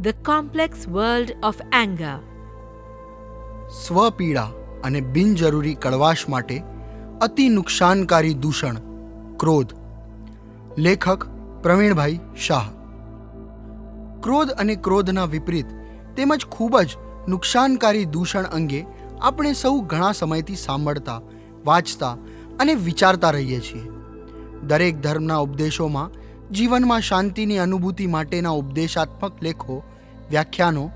The complex world of anger સ્વપીડા અને બિનજરૂરી કડવાશ માટે અતિ નુકસાનકારી દૂષણ, ક્રોધ. લેખક પ્રવીણભાઈ શાહ. ક્રોધ અને ક્રોધના વિપરીત તેમજ ખૂબ જ નુકસાનકારી દૂષણ અંગે આપણે સૌ ઘણા સમયથી સાંભળતા, વાંચતા અને વિચારતા રહીએ છીએ. દરેક ધર્મના ઉપદેશોમાં જીવનમાં શાંતિની અનુભૂતિ માટેના ઉપદેશાત્મક લેખો વ્યાખ્યાનો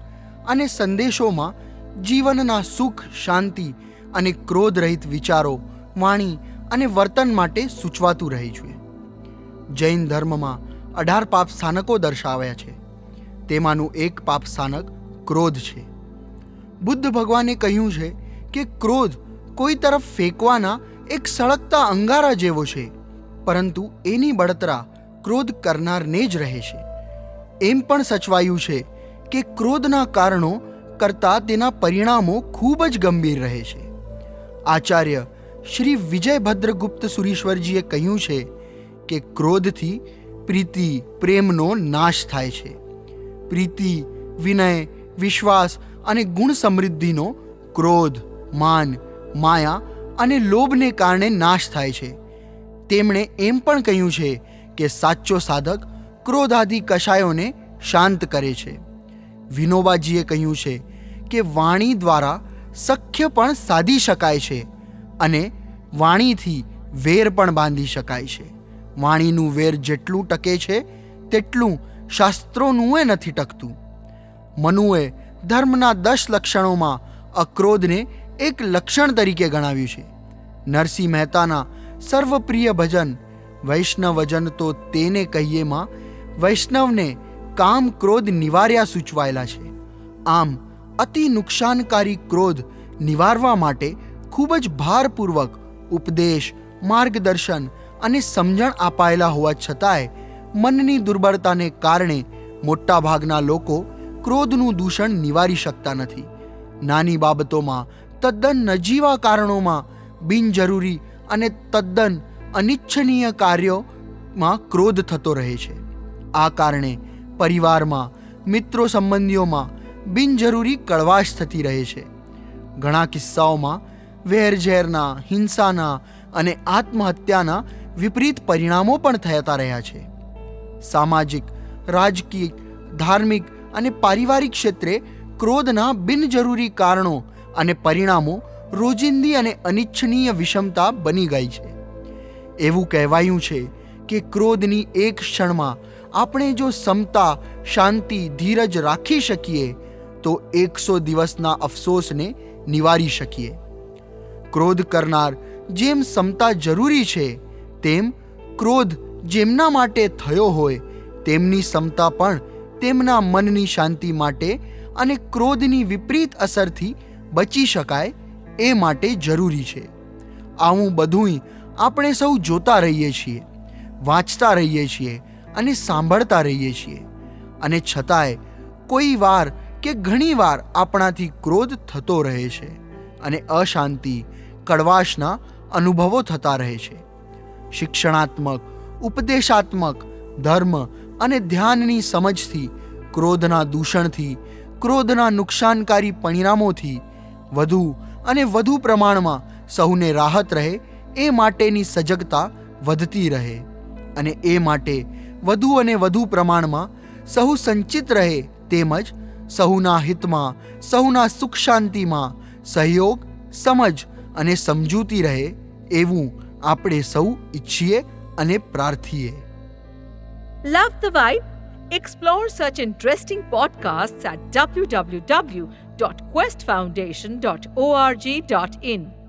અને સંદેશોમાં જીવનના સુખ, શાંતિ અને ક્રોધરહિત વિચારો, વાણી અને વર્તન માટે સૂચવાતું રહે છે. જૈન ધર્મમાં અઢાર પાપ સ્થાનકો દર્શાવ્યા છે. તેમાંનું એક પાપ સ્થાનક ક્રોધ છે. બુદ્ધ ભગવાને કહ્યું છે કે ક્રોધ કોઈ તરફ ફેંકવાના એક સળગતા અંગારા જેવો છે, પરંતુ એની બળતરા ક્રોધ કરનારને જ રહે છે. એમ પણ સચવાયું છે કે ક્રોધના કારણો કરતાં તેના પરિણામો ખૂબ જ ગંભીર રહે છે. આચાર્ય શ્રી વિજયભદ્રગુપ્ત સુરીશ્વરજીએ કહ્યું છે કે ક્રોધથી પ્રીતિ પ્રેમનો નાશ થાય છે. પ્રીતિ, વિનય, વિશ્વાસ અને ગુણ સમૃદ્ધિનો ક્રોધ, માન, માયા અને લોભને કારણે નાશ થાય છે. તેમણે એમ પણ કહ્યું છે કે સાચો સાધક ક્રોધાદી કશાયોને શાંત કરે છે. વિનોબાજીએ કહ્યું છે કે વાણી દ્વારા સખ્ય પણ સાધી શકાય છે અને વાણીથી વેર પણ બાંધી શકાય છે. વાણીનું વેર જેટલું ટકે છે, તેટલું શાસ્ત્રોનું એ નથી ટકતું. મનુએ ધર્મના દસ લક્ષણોમાં અક્રોધને એક લક્ષણ તરીકે ગણાવ્યું છે. નરસિંહ મહેતાના સર્વપ્રિય ભજન વૈષ્ણવજન તો તેને કહીએમાં વૈષ્ણવને કામ ક્રોધ નિવાર્યા સૂચવાયેલા છે. આમ, અતિ નુકસાનકારી ક્રોધ નિવારવા માટે ખૂબ જ ભારપૂર્વક ઉપદેશ, માર્ગદર્શન અને સમજણ અપાયેલા હોવા છતાંય મનની દુર્બળતાને કારણે મોટાભાગના લોકો ક્રોધનું દૂષણ નિવારી શકતા નથી. નાની બાબતોમાં તદ્દન નજીવા કારણોમાં બિનજરૂરી અને તદ્દન અનિચ્છનીય કાર્યોમાં ક્રોધ થતો રહે છે. આ કારણે પરિવારમાં, મિત્રો સંબંધીઓમાં બિનજરૂરી કડવાશ થતી રહે છે. ઘણા કિસ્સાઓમાં વેરઝેરના, હિંસાના અને આત્મહત્યાના વિપરીત પરિણામો પણ થતા રહ્યા છે. સામાજિક, રાજકીય, ધાર્મિક અને પારિવારિક ક્ષેત્રે ક્રોધના બિનજરૂરી કારણો અને પરિણામો રોજિંદી અને અનિચ્છનીય વિષમતા બની ગઈ છે. એવું કહેવાયું છે કે ક્રોધની એક ક્ષણમાં આપણે જો સમતા, શાંતિ, ધીરજ રાખી શકીએ, તો એકસો દિવસના અફસોસને નિવારી શકીએ. ક્રોધ કરનાર જેમ સમતા જરૂરી છે, તેમ ક્રોધ જેમના માટે થયો હોય, તેમની સમતા પણ તેમના મનની શાંતિ માટે અને ક્રોધની વિપરીત અસરથી બચી શકાય એ માટે જરૂરી છે. આવું બધુંય આપણે સૌ જોતા રહીએ છીએ, વાંચતા રહીએ છીએ અને સાંભળતા રહીએ છીએ. અને છતાંય કોઈ વાર કે ઘણી વાર આપણાથી ક્રોધ થતો રહે છે અને અશાંતિ, કડવાશના અનુભવો થતા રહે છે. શિક્ષણાત્મક, ઉપદેશાત્મક, ધર્મ અને ધ્યાનની સમજથી, ક્રોધના દૂષણથી, ક્રોધના નુકસાનકારી પરિણામોથી વધુ અને વધુ પ્રમાણમાં સૌને રાહત રહે એ માટેની સજગતા વધતી રહે. અને એ માટે વધુ અને વધુ પ્રમાણમાં સહુ સંચિત રહે તેમજ સહુના હિતમાં, સહુના સુખ શાંતિમાં સહયોગ, સમજ અને સમજૂતી રહે એવું આપણે સૌ ઈચ્છીએ અને પ્રાર્થીએ W W dot quest foundation dot ORG dot www.questfoundation.org.in.